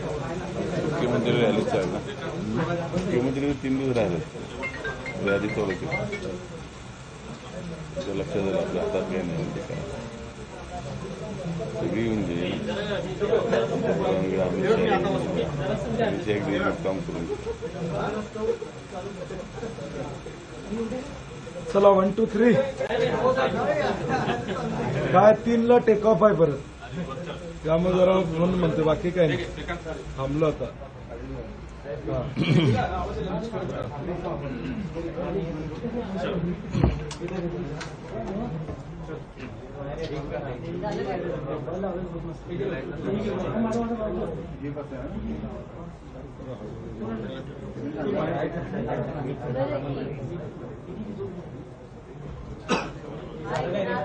मुख्यमंत्री रॅली चालू ना? मुख्यमंत्री तीन दिवस राहिले. रॅली चालू केली. ते लक्षात आलं आपल्या हातात काय नाही म्हणजे काय? सगळी येऊन जाईल एक दिवस काम करून चला वन टू थ्री काय तीनला टेक ऑफ आहे परत. त्यामुळे जरा म्हणून बाकी काय नाही। थांबलो आता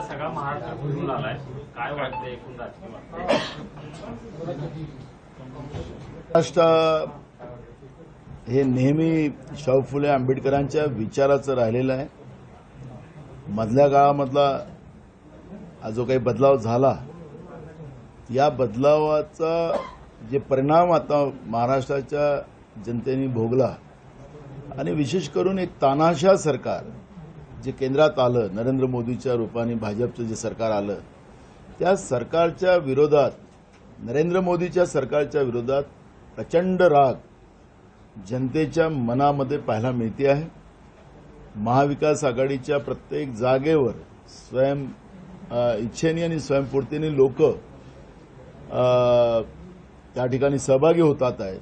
सगळा महाराष्ट्र फिरून आलाय काय वाटतं एकूण महाराष्ट्र हे नेहमी शाहू फुले आंबेडकरांच्या विचाराचं राहिलेलं आहे. मधल्या काळामधला हा जो काही बदलाव झाला या बदलावाचा जे परिणाम आता महाराष्ट्राच्या जनतेने भोगला आणि विशेष करून एक तानाशा सरकार जे केंद्रात आलं नरेंद्र मोदीच्या रूपाने भाजपचं जे सरकार आलं त्या सरकारच्या विरोधात नरेंद्र मोदीच्या सरकारच्या विरोधात प्रचंड राग जनतेच्या मनामध्ये पाहायला मिळते आहे. महाविकास आघाडीच्या प्रत्येक जागेवर स्वयं इच्छेने आणि स्वयंपूर्तीने लोक त्या ठिकाणी सहभागी होतात आहेत.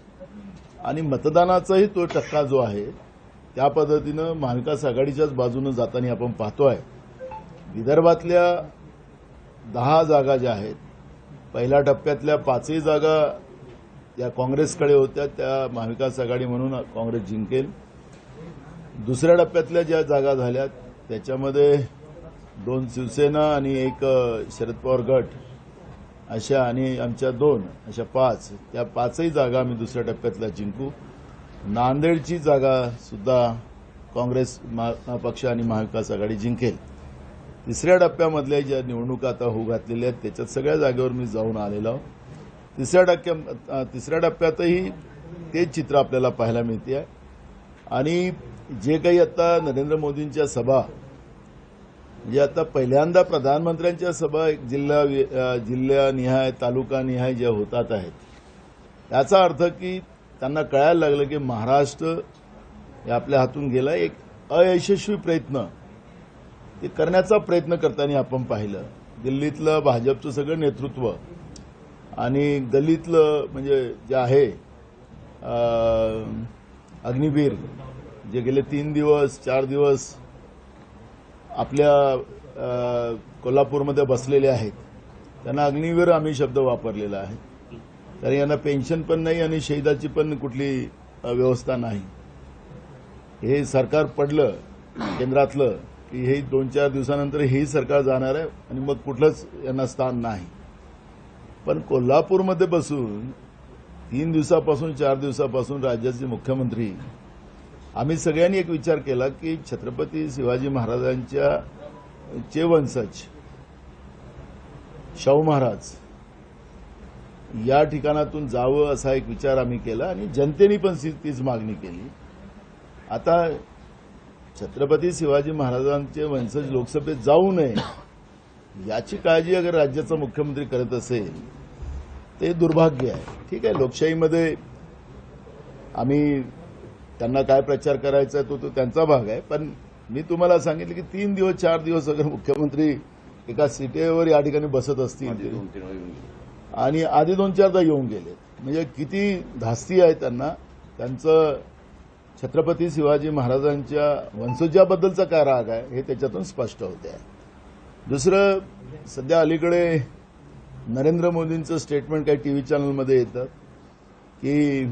आणि मतदानाचाही तो टक्का जो आहे त्या पद्धतीनं महाविकास आघाडीच्याच बाजूनं जाताना आपण पाहतोय विदर्भातल्या दहा जागा ज्या आहेत पहिल्या टप्प्यातल्या पाचही जागा या काँग्रेसकडे होत्या त्या महाविकास आघाडी म्हणून काँग्रेस जिंकेल. दुसऱ्या टप्प्यातल्या ज्या जागा झाल्या त्याच्यामध्ये दोन शिवसेना आणि एक शरद पवार गट अशा आणि आमच्या दोन अशा पाच त्या पाचही जागा आम्ही दुसऱ्या टप्प्यातल्या जिंकू. नांदेडची जागा सुद्धा काँग्रेस पक्ष आणि महाविकास आघाडी जिंकेल तिसऱ्या टप्प्यामधल्या ज्या निवडणुका आता होऊ घातलेल्या आहेत त्याच्यात सगळ्या जागेवर मी जाऊन आलेलो आहे. तिसऱ्या टक्क्या तिसऱ्या टप्प्यातही तेच चित्र आपल्याला पाहायला मिळते आहे आणि जे काही आता नरेंद्र मोदींच्या सभा म्हणजे आता पहिल्यांदा प्रधानमंत्र्यांच्या सभा एक जिल्हा अ, जिल्ह्यानिहाय तालुकानिहाय ज्या होतात आहेत याचा अर्थ की त्यांना कळायला लागलं की महाराष्ट्र हे आपल्या हातून गेला एक अयशस्वी प्रयत्न. ते करण्याचा प्रयत्न करताना आपण पाहिलं. दिल्लीतलं भाजपचं सगळं नेतृत्व आणि गल्लीतलं म्हणजे जे आहे अग्निवीर जे गेले तीन दिवस चार दिवस आपल्या कोल्हापूरमध्ये बसलेले आहेत. त्यांना अग्निवीर आम्ही शब्द वापरलेला आहे. कारण यांना पेन्शन पण नाही आणि शहीदाची पण कुठली व्यवस्था नाही. हे सरकार पडलं केंद्रातलं की हे दोन चार दिवसानंतर हेही सरकार जाणार आहे आणि मग कुठलंच यांना स्थान नाही. पण कोल्हापूरमध्ये बसून तीन दिवसापासून चार दिवसापासून राज्याचे मुख्यमंत्री आम्ही सगळ्यांनी एक विचार केला की छत्रपती शिवाजी महाराजांच्या चे वंशज शाहू महाराज या ठिकाणातून जावं असा एक विचार आम्ही केला आणि जनतेने पण ती- तीच मागणी केली. आता छत्रपती शिवाजी महाराजांचे वंशज लोकसभेत जाऊ नये याची काळजी अगर राज्याचा मुख्यमंत्री करत असेल ते दुर्भाग्य आहे. ठीक आहे लोकशाहीमध्ये आम्ही त्यांना काय प्रचार करायचा आहे तो तो त्यांचा भाग आहे पण मी तुम्हाला सांगितलं की तीन दिवस चार दिवस अगर मुख्यमंत्री एका सीटेवर या ठिकाणी बसत असतील आणि आधी दोन चारदा येऊन गेले. म्हणजे किती धास्ती आहे त्यांना. त्यांचं छत्रपती शिवाजी महाराजांच्या वंशजाबद्दलचा काय राग आहे हे त्याच्यातून स्पष्ट होते. आहे दुसरं सध्या अलीकडे नरेंद्र मोदींचं स्टेटमेंट काही टी व्ही चॅनलमध्ये येतं की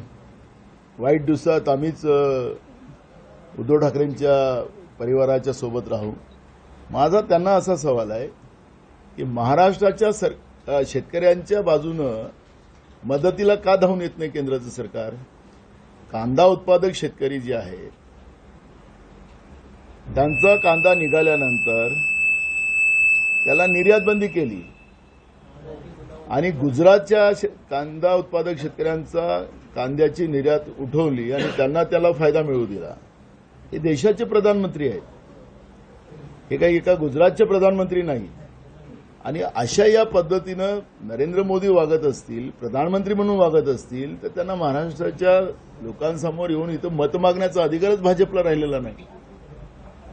वाईट दिवसात आम्हीच उद्धव ठाकरेंच्या परिवाराच्या सोबत राहू. माझा त्यांना असा सवाल आहे की महाराष्ट्राच्या सर शेतकऱ्यांच्या बाजूनं मदतीला का धावून येत नाही केंद्राचं सरकार? कांदा उत्पादक शेतकरी जे आहेत त्यांचा कांदा निघाल्यानंतर त्याला निर्यात बंदी केली. आणि गुजरातच्या कांदा उत्पादक शेतकऱ्यांचा कांद्याची निर्यात उठवली आणि त्यांना त्याला फायदा मिळू दिला. हे देशाचे प्रधानमंत्री आहेत. हे काही एका गुजरातचे प्रधानमंत्री नाही. आणि अशा या पद्धतीनं नरेंद्र मोदी वागत असतील प्रधानमंत्री म्हणून वागत असतील तर त्यांना महाराष्ट्राच्या लोकांसमोर येऊन इथं मत मागण्याचा अधिकारच भाजपला राहिलेला नाही.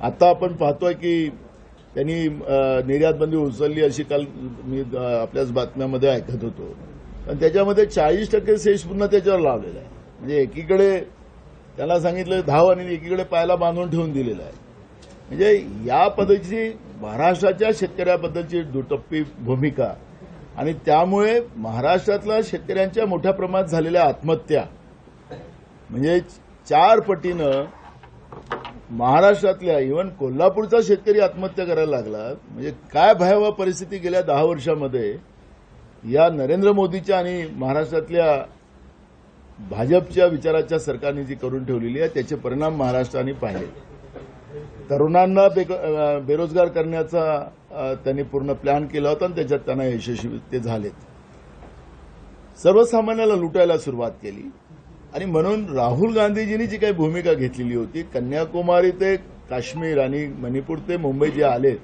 आता आपण पाहतोय की त्यांनी निर्यातबंदी निर्यात बंदी उचलली अशी काल मी आपल्याच बातम्यामध्ये ऐकत होतो. पण त्याच्यामध्ये चाळीस टक्के सेश पुन्हा त्याच्यावर लावलेला आहे. म्हणजे एकीकडे त्याला सांगितलं धाव आणि एकीकडे पायाला बांधून ठेवून दिलेला आहे. म्हणजे या पद्धतीची महाराष्ट्राच्या शेतकऱ्याबद्दलची दुटप्पी भूमिका आणि त्यामुळे महाराष्ट्रातल्या शेतकऱ्यांच्या मोठ्या प्रमाणात झालेल्या आत्महत्या. म्हणजे चार पटीनं महाराष्ट्रातल्या इव्हन कोल्हापूरचा शेतकरी आत्महत्या करायला लागला. म्हणजे काय भयावह परिस्थिती गेल्या दहा वर्षामध्ये या नरेंद्र मोदीच्या आणि महाराष्ट्रातल्या भाजपच्या विचाराच्या सरकारने जी करून ठेवलेली आहे त्याचे परिणाम महाराष्ट्राने पाहिले. तरुणांना बेरोजगार करण्याचा त्यांनी पूर्ण प्लॅन केला होता आणि त्याच्यात त्यांना यशस्वी ते झालेत. सर्वसामान्याला लुटायला सुरुवात केली. आणि म्हणून राहुल गांधीजींनी जी काही भूमिका घेतलेली होती कन्याकुमारी ते काश्मीर आणि मणिपूर ते मुंबई जे आलेत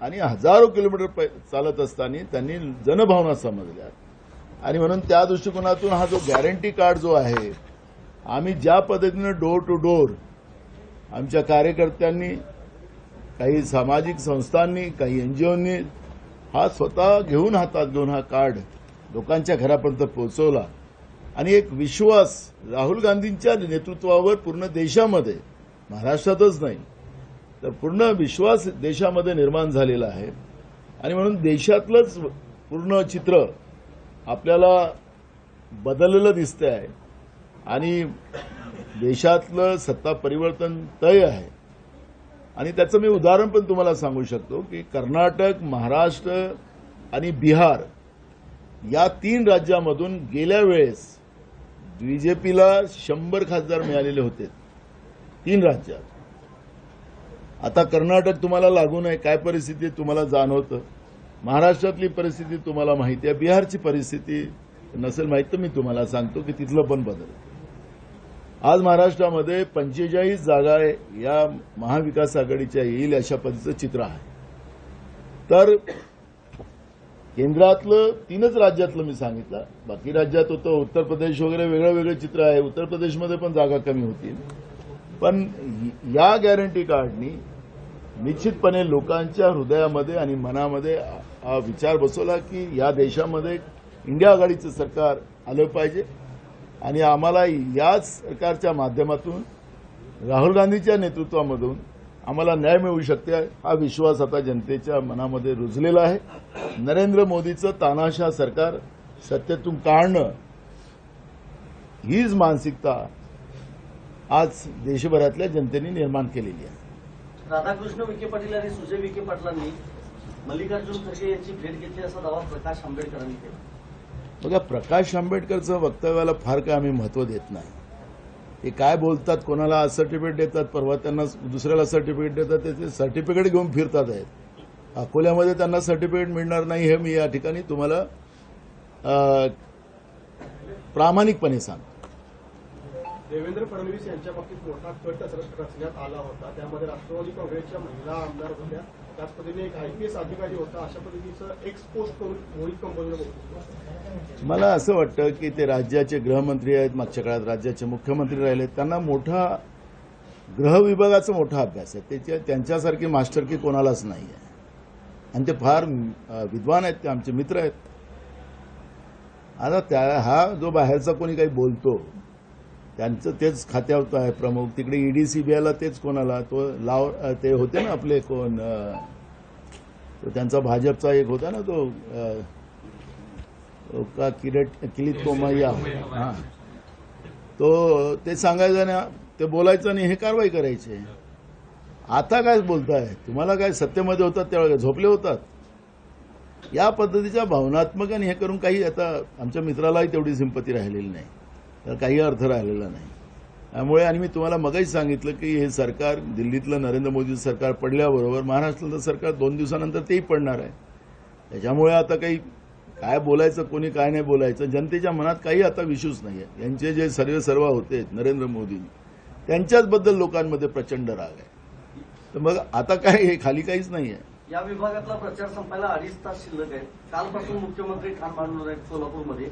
आणि हजारो किलोमीटर पै- चालत असताना त्यांनी जनभावना समजल्या. आणि म्हणून त्या दृष्टिकोनातून हा जो गॅरंटी कार्ड जो आहे आम्ही ज्या पद्धतीनं डोर टू डोर आमच्या कार्यकर्त्यांनी काही सामाजिक संस्थांनी काही एनजीओनी हा स्वतः घेऊन हातात घेऊन हा कार्ड लोकांच्या घरापर्यंत पोहोचवला. आणि एक विश्वास राहुल गांधींच्या नेतृत्वावर पूर्ण देशामध्ये महाराष्ट्रातच नाही तर पूर्ण विश्वास देशामध्ये निर्माण झालेला आहे. आणि म्हणून देशातलंच पूर्ण चित्र आपल्याला बदललेलं दिसतं आहे आणि देशातलं सत्ता परिवर्तन तय आहे. आणि त्याचं मी उदाहरण पण तुम्हाला सांगू शकतो की कर्नाटक महाराष्ट्र आणि बिहार या तीन राज्यामधून गेल्या वेळेस बीजेपीला शंभर खासदार मिळालेले होते. तीन राज्यात. आता कर्नाटक तुम्हाला लागून आहे काय परिस्थिती तुम्हाला जाणवतं? महाराष्ट्रातली परिस्थिती तुम्हाला माहिती आहे बिहारची परिस्थिती नसेल माहीत तर मी तुम्हाला सांगतो की तिथलं पण बदल आज महाराष्ट्रामध्ये पंचेचाळीस जागा या महाविकास आघाडीच्या येईल अशा पद्धतीचं चित्र आहे. तर केंद्रातलं तीनच राज्यातलं मी सांगितलं. बाकी राज्यात होतं उत्तर प्रदेश वगैरे वेगळं वेगळं चित्र आहे. उत्तर प्रदेशमध्ये पण जागा कमी होतील. पण या गॅरंटी कार्डनी निश्चितपणे लोकांच्या हृदयामध्ये आणि मनामध्ये हा विचार बसवला की या देशामध्ये इंडिया आघाडीचं सरकार आलं पाहिजे. आणि आम्हाला याच प्रकारच्या माध्यमातून राहुल गांधीच्या नेतृत्वामधून आम्हाला न्याय मिळू शकते हा विश्वास आता जनतेच्या मनामध्ये रुजलेला आहे. नरेंद्र मोदीचं तानाशा सरकार सत्तेतून काढणं हीच मानसिकता आज देशभरातल्या जनतेने निर्माण केलेली आहे. राधाकृष्ण विखे पाटील आणि सुजय विखे पाटलांनी मल्लिकार्जुन खरगे यांची भेट घेतली असा दावा प्रकाश आंबेडकरांनी केला. बघा प्रकाश आंबेडकरचं वक्तव्याला फार काय आम्ही महत्त्व देत नाही. ते काय बोलतात कोणाला सर्टिफिकेट देतात परवा त्यांना दुसऱ्याला सर्टिफिकेट देतात त्याचे सर्टिफिकेट घेऊन फिरतात आहेत. अकोल्यामध्ये त्यांना सर्टिफिकेट मिळणार नाही हे मी या ठिकाणी तुम्हाला प्रामाणिकपणे सांगतो. देवेंद्र फडणवीस यांच्या बाबतीत मोठा कट रचण्यात आला होता. त्यामध्ये राष्ट्रवादी काँग्रेसच्या महिला आमदार होत्या. त्याच पद्धतीने एक आयपीएस अधिकारी होता अशा पद्धतीचं एक्सपोज करून मोहित कंपनीला बोलतो. मला असं वाटतं की ते राज्याचे गृहमंत्री आहेत मागच्या काळात राज्याचे मुख्यमंत्री राहिले. त्यांना मोठा गृह विभागाचा मोठा अभ्यास आहे. त्याच्या त्यांच्यासारखी मास्टरकी कोणालाच नाही आहे. आणि ते फार विद्वान आहेत ते आमचे मित्र आहेत. आता त्या हा जो बाहेरचा कोणी काही बोलतो त्यांचं तेच खात्यावर आहे प्रमुख. तिकडे ईडी सीबीआयला तेच कोणाला तो लाव ते होते ना आपले कोण त्यांचा भाजपचा एक होता ना तो का किरेट किलीत कोमय्या हां. तो ते सांगायचं ना ते बोलायचं आणि हे कारवाई करायची. आता काय बोलताय? तुम्हाला काय सत्तेमध्ये होतात त्यावेळेला झोपले होतात? या पद्धतीच्या भावनात्मक आणि हे करून काही आता आमच्या मित्रालाही तेवढी सिंपती राहिलेली नाही. तर काही अर्थ राहिलेला नाही. त्यामुळे आणि मी तुम्हाला मगही सांगितलं की हे सरकार दिल्लीतलं नरेंद्र मोदी सरकार पडल्याबरोबर महाराष्ट्रातलं सरकार दोन दिवसानंतर तेही पडणार आहे. त्याच्यामुळे आता काही काय बोलायचं कोणी काय नाही बोलायचं जनतेच्या मनात काही आता विश्वास नाही आहे यांचे जे सर्व सर्व होते नरेंद्र मोदी त्यांच्याचबद्दल लोकांमध्ये प्रचंड राग आहे. तर मग आता काय हे खाली काहीच नाही आहे या विभागातला प्रचार संपायला अडीच तास शिल्लक आहे. कालपासून मुख्यमंत्री ठाण मांडून आहेत सोलापूरमध्ये.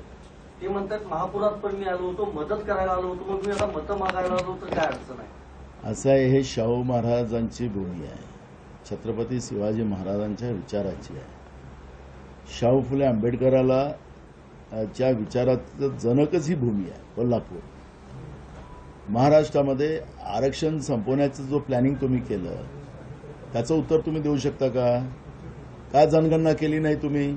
ते म्हणतात महापुरात पण मी आलो होतो मदत करायला आलो होतो मग मी आता मतं मागायला आलो तर काय अडचण आहे? असं आहे हे शाहू महाराजांची भूमी आहे. छत्रपती शिवाजी महाराजांच्या विचाराची आहे. शाहू फुले आंबेडकराला च्या विचाराचं जनकच ही भूमी आहे कोल्हापूर. महाराष्ट्रामध्ये आरक्षण संपवण्याचं जो प्लॅनिंग तुम्ही केलं त्याचं उत्तर तुम्ही देऊ शकता का? का जनगणना केली नाही तुम्ही?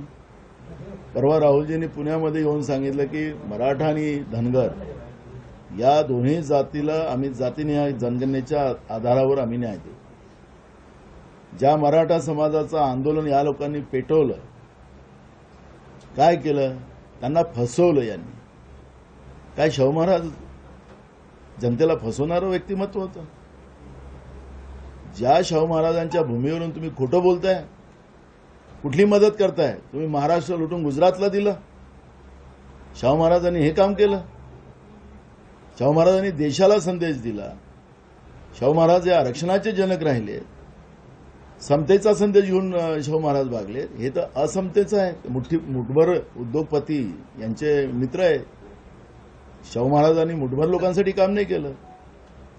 परवा राहुलजींनी पुण्यामध्ये येऊन सांगितलं की मराठा आणि धनगर या दोन्ही जातीला आम्ही जातीनिहाय जनगणनेच्या आधारावर आम्ही न्याय देऊ. ज्या मराठा समाजाचं आंदोलन या लोकांनी पेटवलं काय केलं? त्यांना फसवलं यांनी. काय शाहू महाराज जनतेला फसवणारं व्यक्तिमत्व होतं? ज्या शाहू महाराजांच्या भूमीवरून तुम्ही खोटं बोलताय कुठली मदत करताय? तुम्ही महाराष्ट्र लुटून गुजरातला दिलं. शाहू महाराजांनी हे काम केलं. शाहू महाराजांनी देशाला संदेश दिला. शाहू महाराज हे आरक्षणाचे जनक राहिले. समतेचा संदेश घेऊन शाहू महाराज भागले. हे तर असमतेचं आहे. मुठ्ठी मुठभर उद्योगपती यांचे मित्र आहे. शाहू महाराजांनी मुठभर लोकांसाठी काम नाही केलं.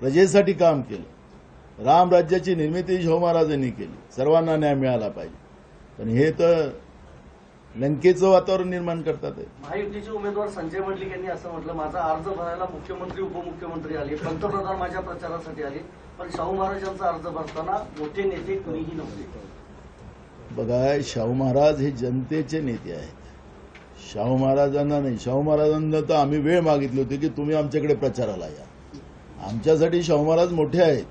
प्रजेसाठी काम केलं. राम राज्याची निर्मिती शाहू महाराजांनी केली. सर्वांना न्याय मिळाला पाहिजे. पण हे तर लंकेचं वातावरण निर्माण करतात. महायुतीचे उमेदवार संजय मंडलिक यांनी असं म्हटलं माझा अर्ज भरायला मुख्यमंत्री उपमुख्यमंत्री आले पंतप्रधान माझ्या प्रचारासाठी आले पण शाहू महाराजांचा अर्ज भरताना मोठे नेते कुणीही नव्हते. बघा शाहू महाराज हे जनतेचे नेते आहेत. शाहू महाराजांना नाही. शाहू महाराजांना तर आम्ही वेळ मागितली होती की तुम्ही आमच्याकडे प्रचाराला या. आमच्यासाठी शाहू महाराज मोठे आहेत.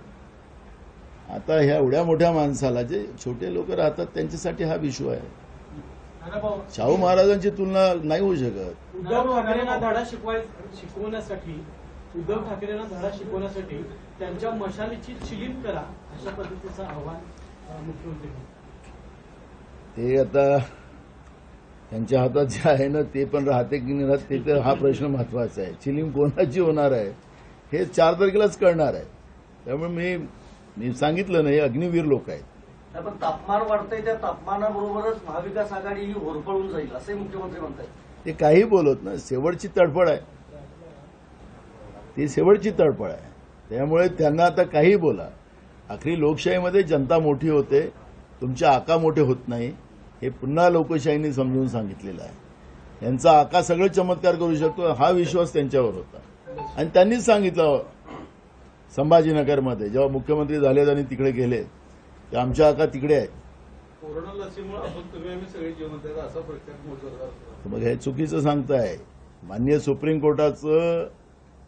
आता ह्या एवढ्या मोठ्या माणसाला जे छोटे लोक राहतात त्यांच्यासाठी हा विश्व आहे. शाहू महाराजांची तुलना नाही होऊ शकत. उद्धव ठाकरेंना धडा शिकवाय शिकवण्यासाठी उद्धव ठाकरेंना धडा शिकवण्यासाठी त्यांच्या मशालीची चिलीम करा अशा पद्धतीचं आव्हान मुख्यमंत्री ते आता त्यांच्या हातात जे आहे ना ते पण राहते की नाही राहत ते तर हा प्रश्न महत्त्वाचा आहे. चिलिंग कोणाची होणार आहे? हे चार तारखेलाच कळणार आहे. त्यामुळे मी मी सांगितलं नाही अग्निवीर लोक आहेत. पण तापमान वाढतंय त्या तापमानाबरोबरच महाविकास आघाडी ही होरपळून जाईल असंही मुख्यमंत्री म्हणतात ते काही बोलत ना शेवटची तडफड आहे. ती शेवटची तडफड आहे. त्यामुळे त्यांना आता काही बोला. आखरी लोकशाहीमध्ये जनता मोठी होते तुमचे आका मोठे होत नाही हे पुन्हा लोकशाहीने समजून सांगितलेलं आहे. यांचा आका सगळे चमत्कार करू शकतो हा विश्वास त्यांच्यावर होता. आणि त्यांनीच सांगितलं संभाजीनगरमध्ये जेव्हा मुख्यमंत्री झालेत आणि तिकडे गेले ते आमच्या आका तिकडे आहेत? तर मग हे चुकीचं सांगताय. मान्य सुप्रीम कोर्टाचं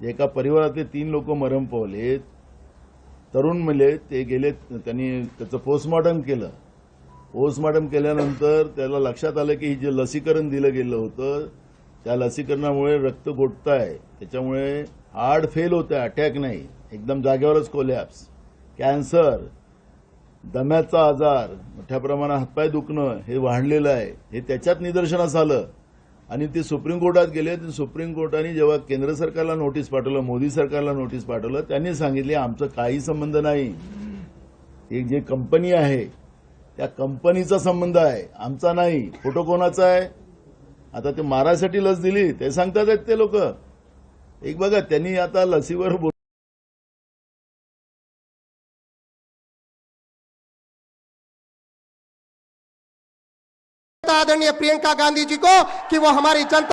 एका परिवारातले तीन लोक मरण पावले तरुण मुले ते गेले त्यांनी त्याचं पोस्टमॉर्टम केलं. पोस्टमॉर्टम केल्यानंतर त्याला लक्षात आलं की हे जे लसीकरण दिलं गेलं होतं त्या लसीकरणामुळे रक्त गोठत आहे त्याच्यामुळे हार्ट फेल होतं अटॅक नाही. एकदम जागेवरच कोलॅप्स कॅन्सर दम्याचा आजार मोठ्या प्रमाणात हातपाय दुखणं हे वाढलेलं आहे. हे त्याच्यात निदर्शनास आलं. आणि ते सुप्रीम कोर्टात गेले तर सुप्रीम कोर्टाने जेव्हा केंद्र सरकारला नोटीस पाठवलं मोदी सरकारला नोटीस पाठवलं त्यांनी सांगितले आमचं काही संबंध नाही. एक जे कंपनी आहे त्या कंपनीचा संबंध आहे. आमचा नाही. फोटो कोणाचा आहे? आता ते मारायसाठी लस दिली. ते सांगतात आहेत ते लोक. एक बघा त्यांनी आता लसीवर आदरणीय प्रियंका गांधी जी को कि वो हमारी जनता